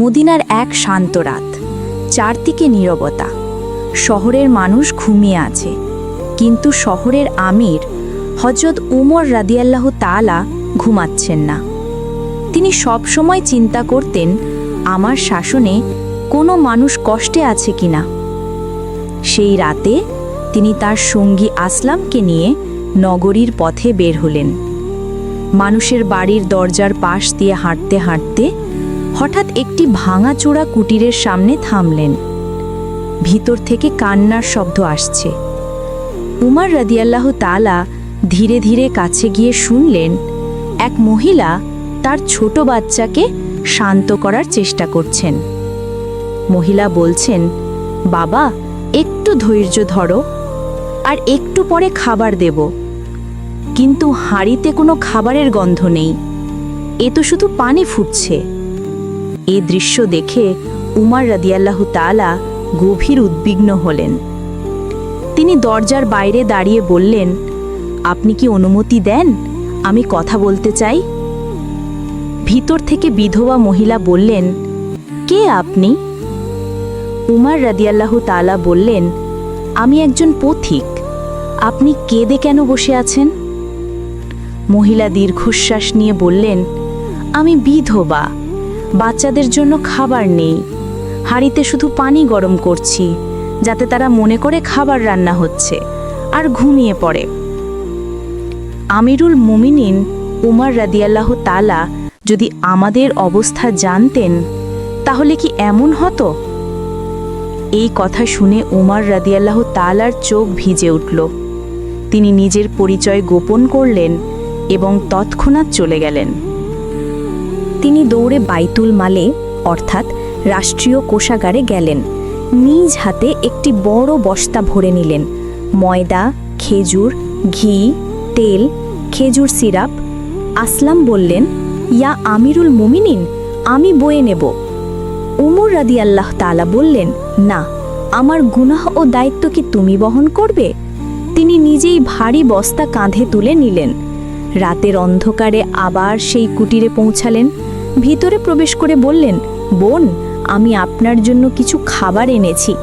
মদিনার এক শান্ত রাত। চারদিকে নীরবতা। শহরের মানুষ ঘুমিয়ে আছে। কিন্তু শহরের আমির হজরত উমর রাদিয়াল্লাহ তালা ঘুমাচ্ছেন না। তিনি সব সময় চিন্তা করতেন, আমার শাসনে কোনো মানুষ কষ্টে আছে কিনা। সেই রাতে তিনি তার সঙ্গী আসলামকে নিয়ে নগরীর পথে বের হলেন। মানুষের বাড়ির দরজার পাশ দিয়ে হাঁটতে হাঁটতে হঠাৎ একটি ভাঙাচোরা কুটিরের সামনে থামলেন। ভিতর থেকে কান্নার শব্দ আসছে। উমার রাদিয়াল্লাহ তালা ধীরে ধীরে কাছে গিয়ে শুনলেন, এক মহিলা তার ছোট বাচ্চাকে শান্ত করার চেষ্টা করছেন। মহিলা বলছেন, বাবা, একটু ধৈর্য ধরো আর একটু পরে খাবার দেব। কিন্তু হাঁড়িতে কোনো খাবারের গন্ধ নেই। এ তো শুধু পানি ফুটছে। এ দৃশ্য দেখে উমার রাদিয়াল্লাহ তালা গভীর উদ্বিগ্ন হলেন। তিনি দরজার বাইরে দাঁড়িয়ে বললেন, আপনি কি অনুমতি দেন? আমি কথা বলতে চাই। ভিতর থেকে বিধবা মহিলা বললেন, কে আপনি? উমার রাদিয়াল্লাহু তালা বললেন, আমি একজন পথিক। আপনি কেঁদে কেন বসে আছেন? মহিলা দীর্ঘশ্বাস নিয়ে বললেন, আমি বিধবা। বাচ্চাদের জন্য খাবার নেই। হাঁড়িতে শুধু পানি গরম করছি, যাতে তারা মনে করে খাবার রান্না হচ্ছে, আর ঘুমিয়ে পড়ে। আমিরুল মুমিনিন, উমার রাদিয়াল্লাহ তালা যদি আমাদের অবস্থা জানতেন, তাহলে কি এমন হতো? এই কথা শুনে উমার রাদিয়াল্লাহ তালার চোখ ভিজে উঠল। তিনি নিজের পরিচয় গোপন করলেন এবং তৎক্ষণাৎ চলে গেলেন। তিনি দৌড়ে বাইতুল মালে, অর্থাৎ রাষ্ট্রীয় কোষাগারে গেলেন। নিজ হাতে একটি বড় বস্তা ভরে নিলেন। ময়দা, খেজুর, ঘি, তেল, খেজুর সিরাপ। আসলাম বললেন, ইয়া আমিরুল মুমিনিন, আমি বয়ে নেব। উমর রাদি আল্লাহ তালা বললেন, না, আমার গুনাহ ও দায়িত্ব কি তুমি বহন করবে? তিনি নিজেই ভারী বস্তা কাঁধে তুলে নিলেন। রাতের অন্ধকারে আবার সেই কুটিরে পৌঁছালেন। ভিতরে প্রবেশ করে বললেন বোন আমি আপনার জন্য কিছু খাবার এনেছি।